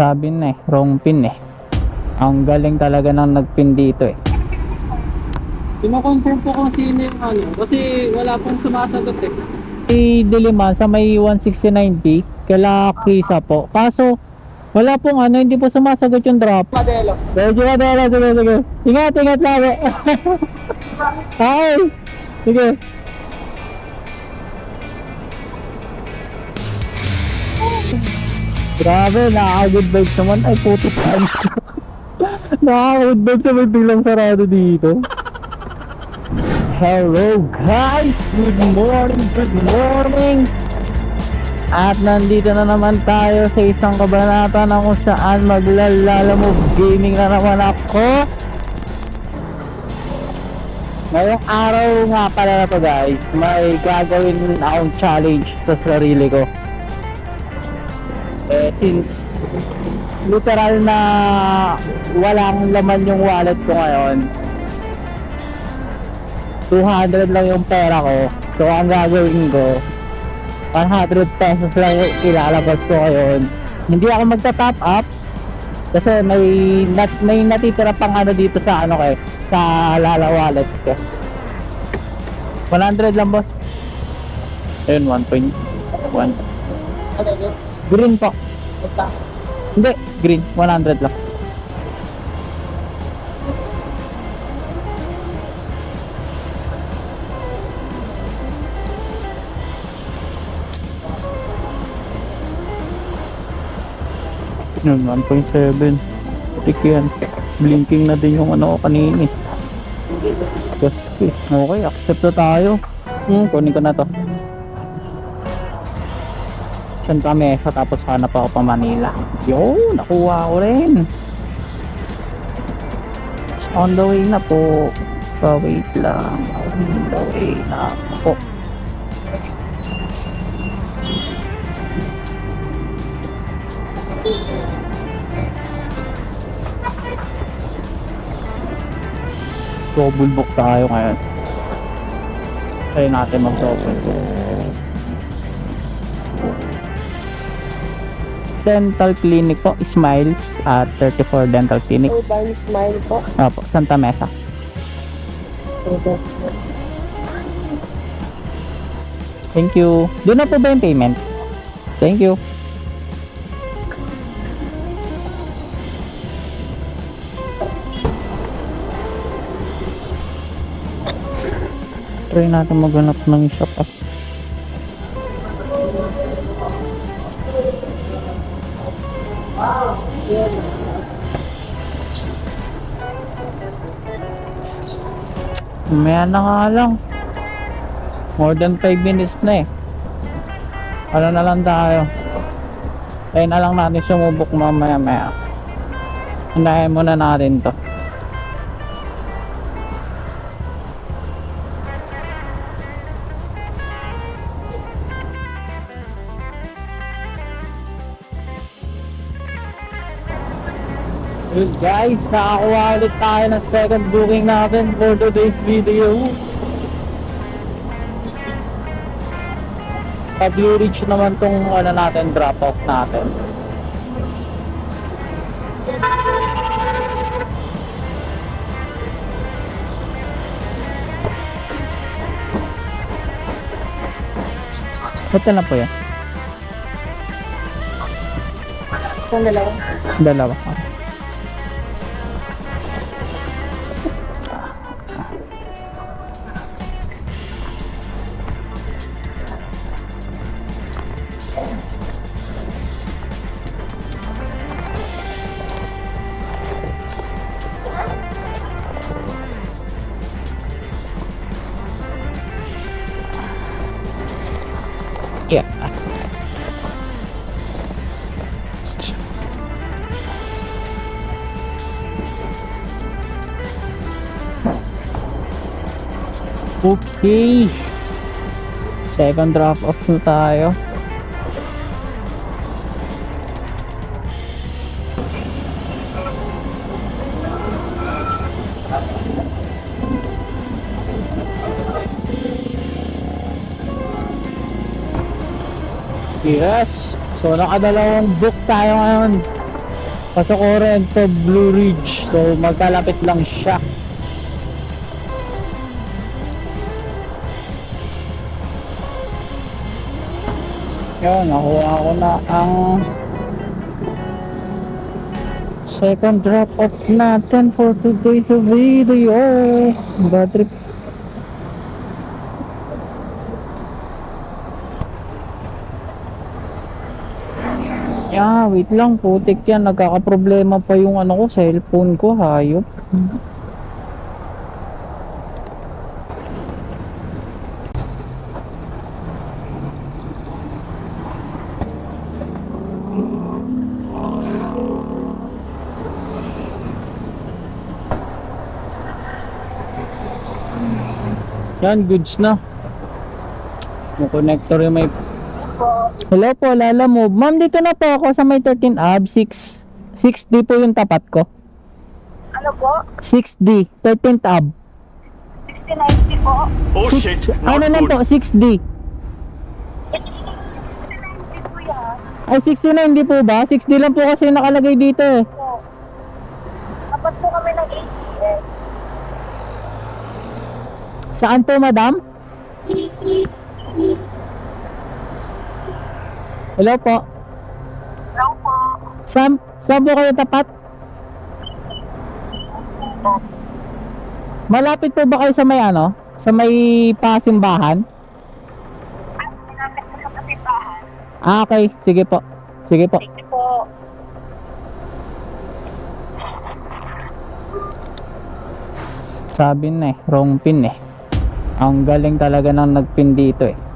Sabi na eh, wrong pin eh. Ang galing talaga ng nagpin dito eh. Kino-confirm po kung sino yung ano. Kasi wala pong sumasagot eh. Si Diliman sa may 169B, kala Kisa po. Kaso, wala pong ano, hindi po sumasagot yung drop. Madelo. Sige, sige, sige, sige. Ingat, ingat lagi. Ay! Sige. Grabe, nakaka-good vibes naman. Ay, puto saan. nakaka-good vibes naman biglang sarado dito. Hello guys! Good morning, good morning! At nandito na naman tayo sa isang kabanata na kung saan maglalala mo gaming na naman ako. Ngayong araw nga pala na to guys, may gagawin akong challenge sa sarili ko. Eh, since literal na walang laman yung wallet ko ngayon, 200 lang yung pera ko. So, ang gagawin ko, 100 pesos lang yung ilalabas ko ngayon. Hindi ako magta-top up kasi may nat, may natitira pang ano dito sa ano kay sa Lala wallet ko. 100 lang boss. Ayun 1.1. Ano yun? Green po. Basta. Hindi, green 100 lang. Yun, 1.7. Tik yan. Blinking na din yung ano ko kanini. Gaski. Okay, accept na tayo. Hmm, kunin ko na to. Santa Mesa tapos hanap ako pa Manila. Yo, nakuha ko rin. On the way na po. Pa wait lang. On the way na po. Double book tayo ngayon. Try natin mag double book. Dental Clinic po, Smiles at 34 Dental Clinic. Urban Smile po. Opo, Santa Mesa. Thank you. Doon na po ba yung payment? Thank you. Try natin maghanap ng shop ah. Maya na nga lang. More than 5 minutes na eh. Ano na lang tayo. Kaya na lang natin sumubok mamaya maya. Hindahin muna natin to. Guys, nakakuha ulit tayo ng second booking natin for today's video. Pag-Blue Ridge naman tong ano natin, drop off natin. Ito na po yan. Kung dalawa. Dalawa. Yeah. Okay. Second drop off na tayo. Yes. So nakadalawang book tayo ngayon. Pasokoran to Blue Ridge. So magkalapit lang siya. Yun, nakuha ko na ang second drop off natin for today's video. Bad trip. Yeah, wait lang, putik yan. Nagkakaproblema pa yung ano ko, cellphone ko, hayop. Yan, goods na. Yung connector yung may Hello po, Lala Move. Ma'am, dito na po ako sa may 13 ab 6 6D po yung tapat ko. Ano po? 6D, 13th ab. 6090 po. Oh Six- shit, ano not lang good. po, 6D. 6090 po yan. Ay, 60 na hindi po ba? 6D lang po kasi nakalagay dito eh. Po. Dapat po kami ng ATS. Saan po, madam? Hello po. Hello po. Saan, saan po kayo tapat? Malapit po ba kayo sa may ano? Sa may pasimbahan? Sinapit po sa kasimbahan. Ah, okay. Sige po. Sige po. You po. Sabi na eh, wrong pin eh. Ang galing talaga ng nagpin dito eh.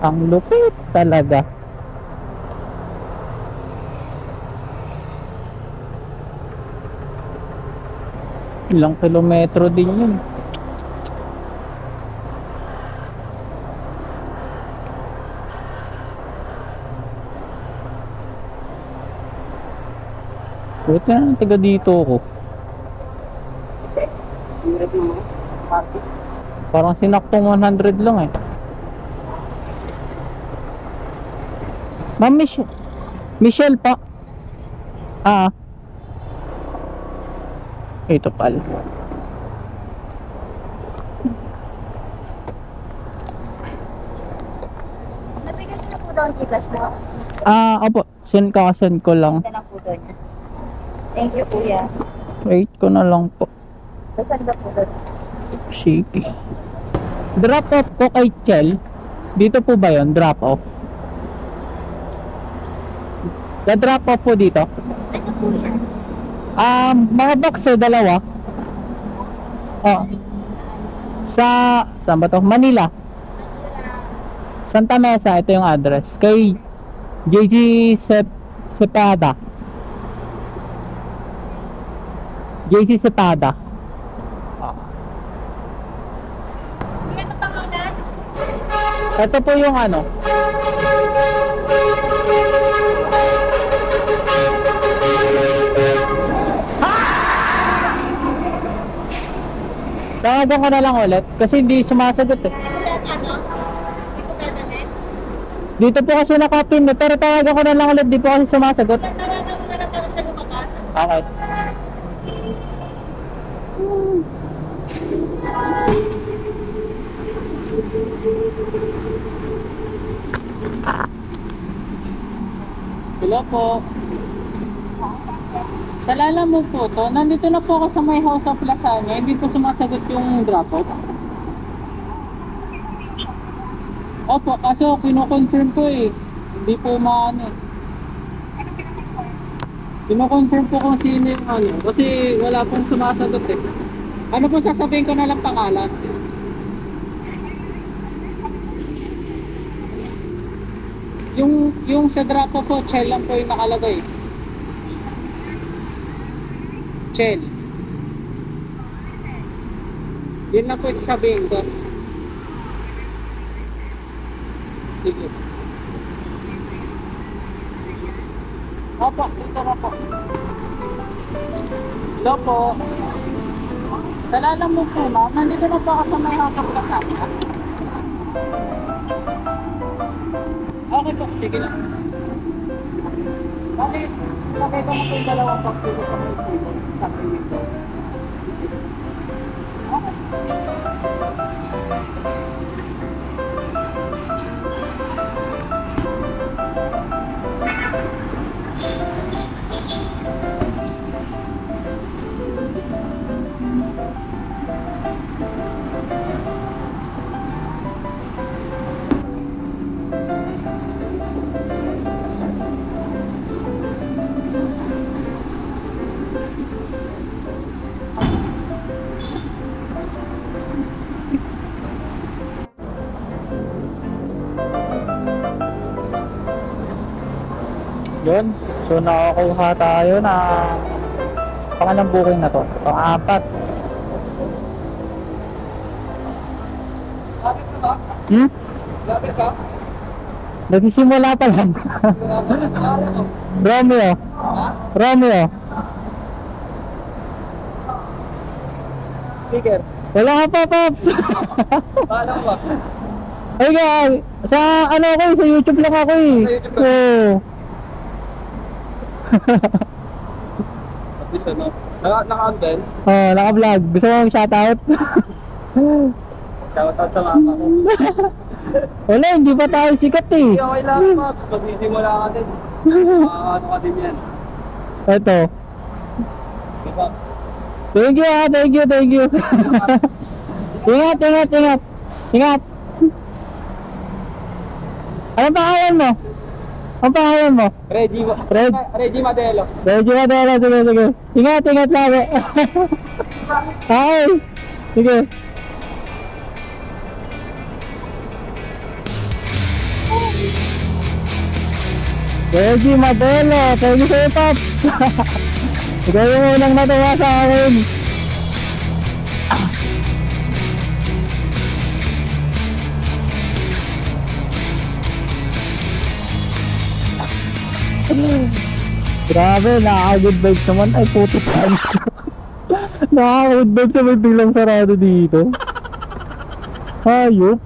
Ang lupit talaga. Ilang kilometro din yun. Buti na taga dito ako. Parang sinaktong 100 lang eh. Ma'am Mich Michelle pa. Ah. Ito pala. Nabigyan niyo na po daw ang Gcash mo. Ah, opo. Send ka, send ko lang. Ito na po doon. Thank you, kuya. Wait ko na lang po. Ba po doon? Sige. Drop off ko kay Chel. Dito po ba yon Drop off. The drop off po dito. Ano po yan? Um, mga box eh, dalawa. Oh, sa, saan ba to? Manila. Santa Mesa, ito yung address. Kay JG Sep Sepada. JG Sepada. Pangalan? Ito po yung ano. Tawagan ko na lang ulit kasi hindi sumasagot eh. Dito po kasi nakapin eh, pero tawagan ko na lang ulit, di po kasi sumasagot. Tawagan mo na. Okay. Hello po. Sa lala mo po to, nandito na po ako sa may house of Lasagna, hindi po sumasagot yung drop off. Opo, kaso kino-confirm po eh. Hindi po maano eh. Kino-confirm po kung sino yung ano. Kasi wala pong sumasagot eh. Ano po sasabihin ko na lang pangalan? Yung, yung sa drop po, Chel lang po yung nakalagay. Chel. Yun lang po yung sasabihin ko. Sige. Opo, dito na po. Hello po. Salala mo po ma'am, nandito na po ako sa may house of Lasagna. sige lang. Bakit? Bakit mo itong dalawang dito sa may table? Sa ko. Yun. So nakakuha tayo na pangalang booking na to. Pang-apat. Hmm? Bakit ka? Nagsisimula pa lang. Ko. Romeo. Romeo. Speaker. Wala ka pa, Pops. Paano ba? Ay, sa ano ako, sa YouTube lang ako eh. Sa YouTube ka? Oo. At least ano. Naka, naka-on din. Oh, naka-vlog. Gusto mo mag-shoutout? Shoutout sa mama ko. Wala, hindi pa tayo sikat eh. Hindi okay lang, Pops. Magsisimula ka din. Makakano ka din yan. Ito. Okay, Pops. Thank you ah, thank you, thank you. ingat, ingat, ingat. Ingat. Anong pangalan mo? Anong pangalan mo? Reggie, Reg. Reggie Madelo. Na dala, sige, sige. Ingat, ingat lagi. Hi. Sige. Reggie Madelo, thank you sa'yo, Pops. Ikaw yung unang natuwa sa akin. Grabe, nakaka-good vibes naman. Ay, puto pa. nakaka-good vibes naman biglang sarado dito. Hayop.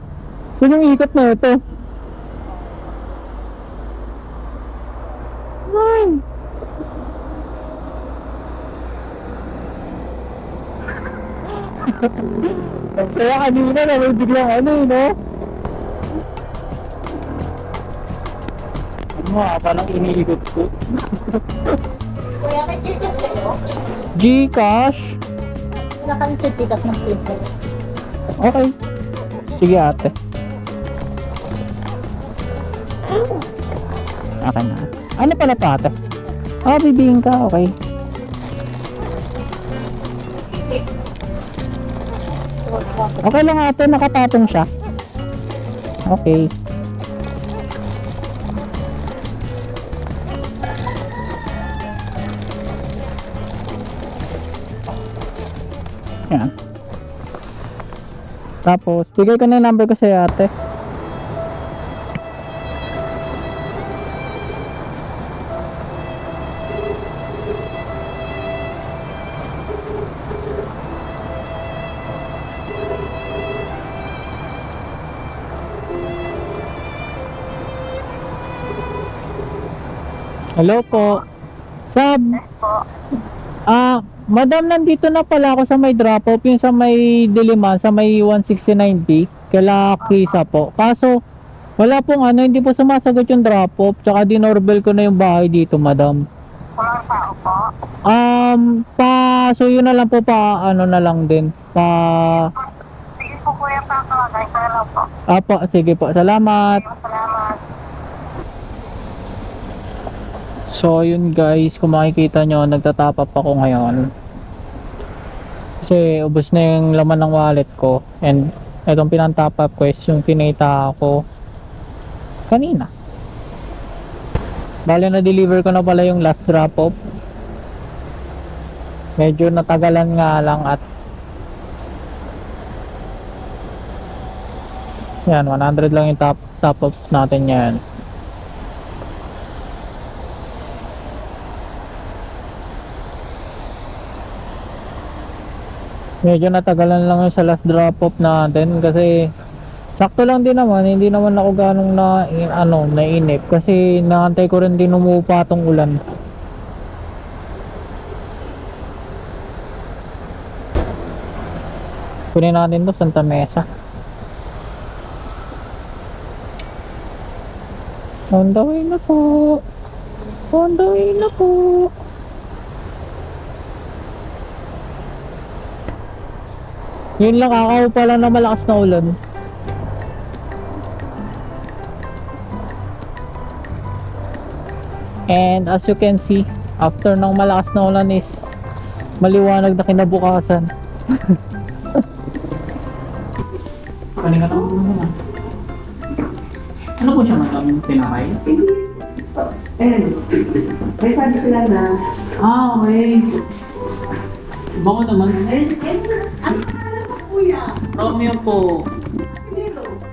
Saan yung ikot na ito? Ay. Ang saya kanina na may biglang ano eh, no? Ano nga, parang iniikot ko. Kuya, may tickets kayo? Gcash? Wala kami certificate ng paper. Okay. Sige ate. Okay na. Ano pala to ate? Ah, bibihin ka. Okay. Okay lang ate, nakatapon siya. Okay. Yan. Tapos, bigay ko na yung number ko sa'yo ate. Hello po. Sab, ah, madam, nandito na pala ako sa may drop off, yung sa may Diliman, sa may 169B, kala Kisa po. Kaso, wala pong ano, hindi po sumasagot yung drop off, tsaka dinorbel ko na yung bahay dito, madam. Walang tao po. Um, pa, so yun na lang po pa, ano na lang din, pa, Sige po kuya, ko lang po. apo, sige po, salamat. Salamat. So yun guys, kung makikita nyo, nagtatap up ako ngayon. Kasi ubos na yung laman ng wallet ko. And itong pinantap up ko is yung kinita ko kanina. Bale na deliver ko na pala yung last drop off. Medyo natagalan nga lang at yan, 100 lang yung top, top up natin yan. Medyo natagalan lang yung sa last drop off natin kasi Sakto lang din naman, hindi naman ako ganong na ano, nainip kasi naantay ko rin din umupa tong ulan. Kunin natin to Santa Mesa. On the way na po. On the way na po. Yun lang, kakao pa lang na malakas na ulan. And as you can see, after ng malakas na ulan is maliwanag na kinabukasan. Kanina ka naman Ano po siya madam? Pinakay? Ayun. May sabi sila na, Ah, okay. Baka naman. ayun, Romeo po.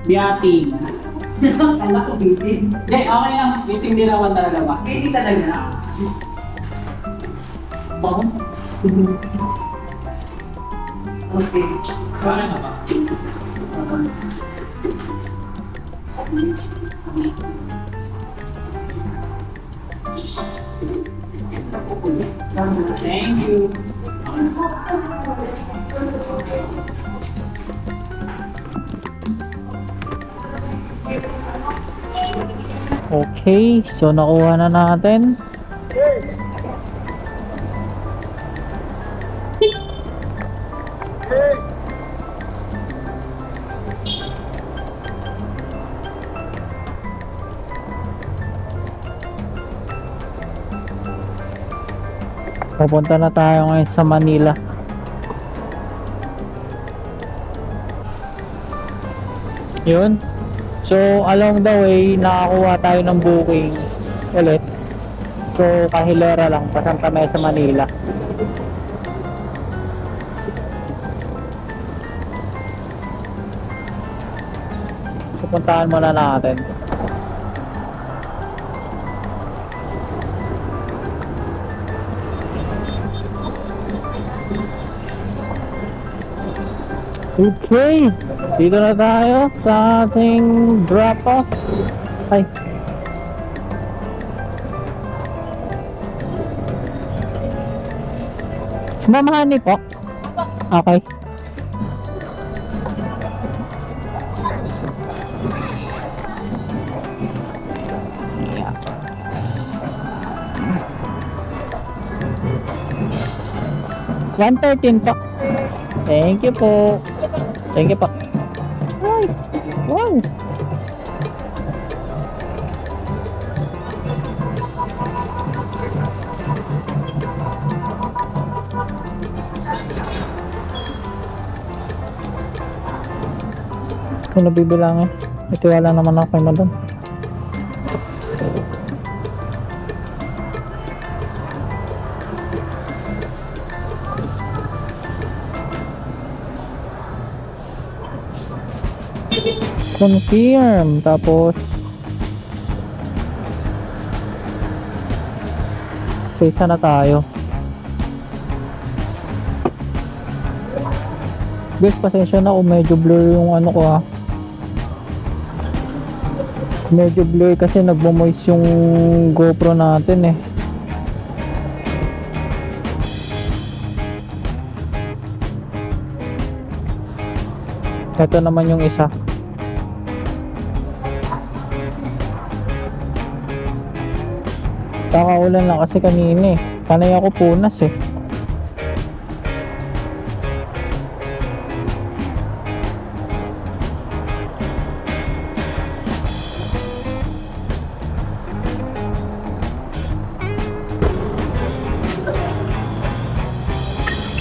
Biating. Kala ko, baby. Hindi, okay lang. Biting talaga ba? Baby talaga. Baka? Okay. Bakit na ba? Thank you. Okay, so nakuha na natin. Pupunta na tayo ngayon sa Manila. Yun. So, along the way, nakakuha tayo ng booking ulit. So, kahilera lang, pa Santa Mesa, Manila. Pupuntahan muna natin. Okay, dito na tayo sa ating drop off. Ay. Mamahani po. Okay. One thirteen po. Thank you po. Thank you po. Ay, wow. Kung nabibilangin, itiwala naman ako kay madam. Confirm tapos isa na tayo. Guys pasensya na kung medyo blur yung ano ko ha medyo blur kasi nagmo-moist yung GoPro natin eh. Ito naman yung isa Kakaulan lang kasi kanina eh. Panay ako punas eh.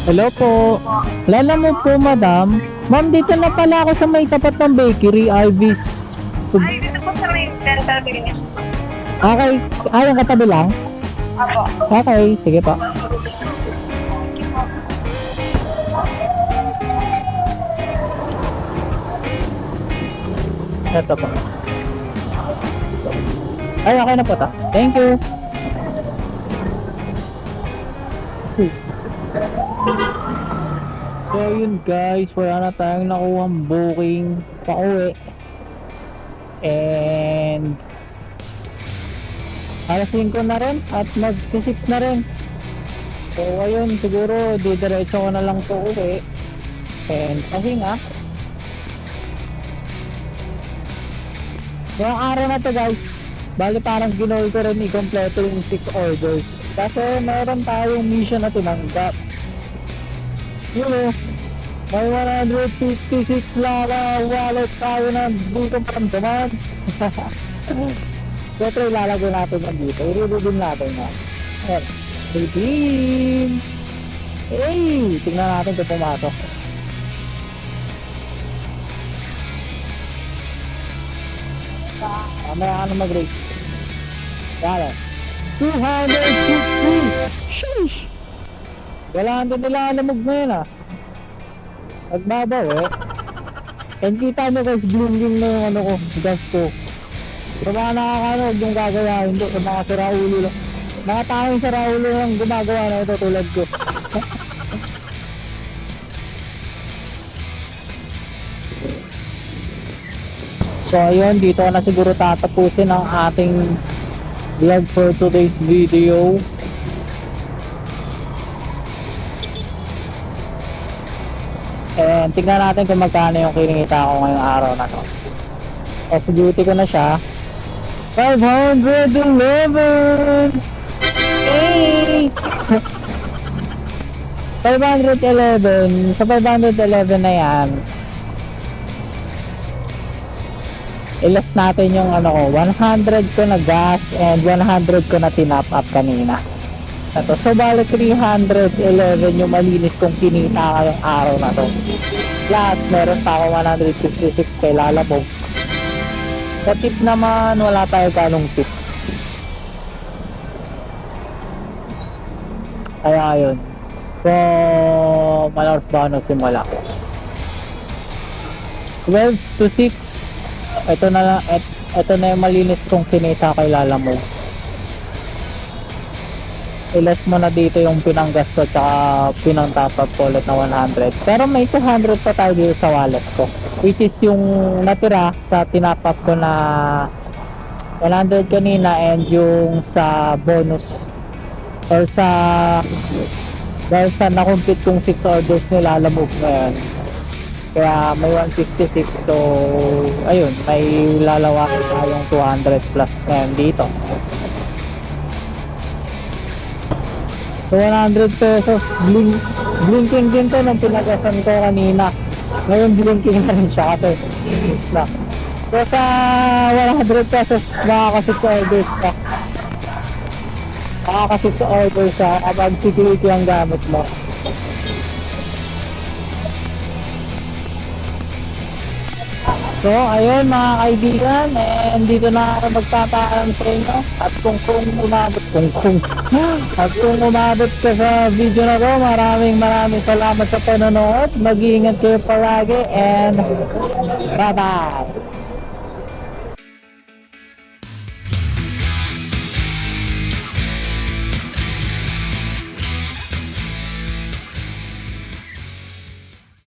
Hello po. Lala mo po, madam. Ma'am, dito na pala ako sa may tapat ng bakery, Ivy's. Ay, dito po sa may dental clinic. Okay, ayang katabi lang. Apo. Okay, sige pa. Ito pa. Ay, okay na po ta. Thank you. So yun guys, wala na tayong nakuha booking pa uwi. And alas 5 na rin at magsi 6 na rin. So ayun, siguro didiretso ko na lang po uwi. And pahinga. Yung araw na to guys, bali parang ginol ko rin i-kompleto yung 6 orders. Kasi meron tayong mission na tinanggap. Yun o, may 156 lala wallet tayo na di ko paramdaman. Siyempre ilalagay natin yan dito. I-redeem natin yan. Ayan. Redeem! Hey! Tingnan natin kung pumasok. Mamaya ka na mag-rate. Yan. 260! Sheesh! Wala din nila alamog ngayon ah. Nagbabaw eh. And kita nyo guys, bling-bling na yung ano ko, gas ko. Sa mga nakakano, yung gagawa, hindi. Sa mga saraulo lang. Mga taong saraulo lang gumagawa na ito tulad ko. so ayun, dito na siguro tatapusin ang ating vlog for today's video. And tingnan natin kung magkano yung kinikita ko ngayong araw na to. Off duty ko na siya. 511! Hey! 511. Sa 511 na yan, ilas natin yung ano ko, 100 ko na gas and 100 ko na tinap up kanina. Ito, so bali 311 yung malinis kong kinita ngayong araw na to. Plus, meron pa ako 156 kay Lalabog. Sa tip naman, wala tayo ganong tip. Kaya ayun. So, malakas ba ano simula? 12 to 6. Ito na lang, ito na yung malinis kong kinita kay Lalamog. Ilas mo na dito yung pinanggas ko tsaka pinang top up ko na 100. Pero may 200 pa tayo dito sa wallet ko. Which is yung natira sa tinap up ko na 100 kanina and yung sa bonus or sa dahil sa na-complete kong 6 orders nila lamog ngayon kaya may 166 so ayun may lalawakan tayong 200 plus ngayon dito so 100 pesos. Blink, blinking din to nung pinagasan ko kanina. Ngayon blinking na rin siya kasi na so sa 100 pesos makaka 6 orders ka makaka 6 orders ka kapag security ang gamit mo. So, ayun mga kaibigan, and dito na ako magpapaalam sa inyo. At kung kung umabot, kung kung, at kung umabot ka sa video na to, maraming maraming salamat sa panonood. Mag-iingat kayo palagi, and bye-bye!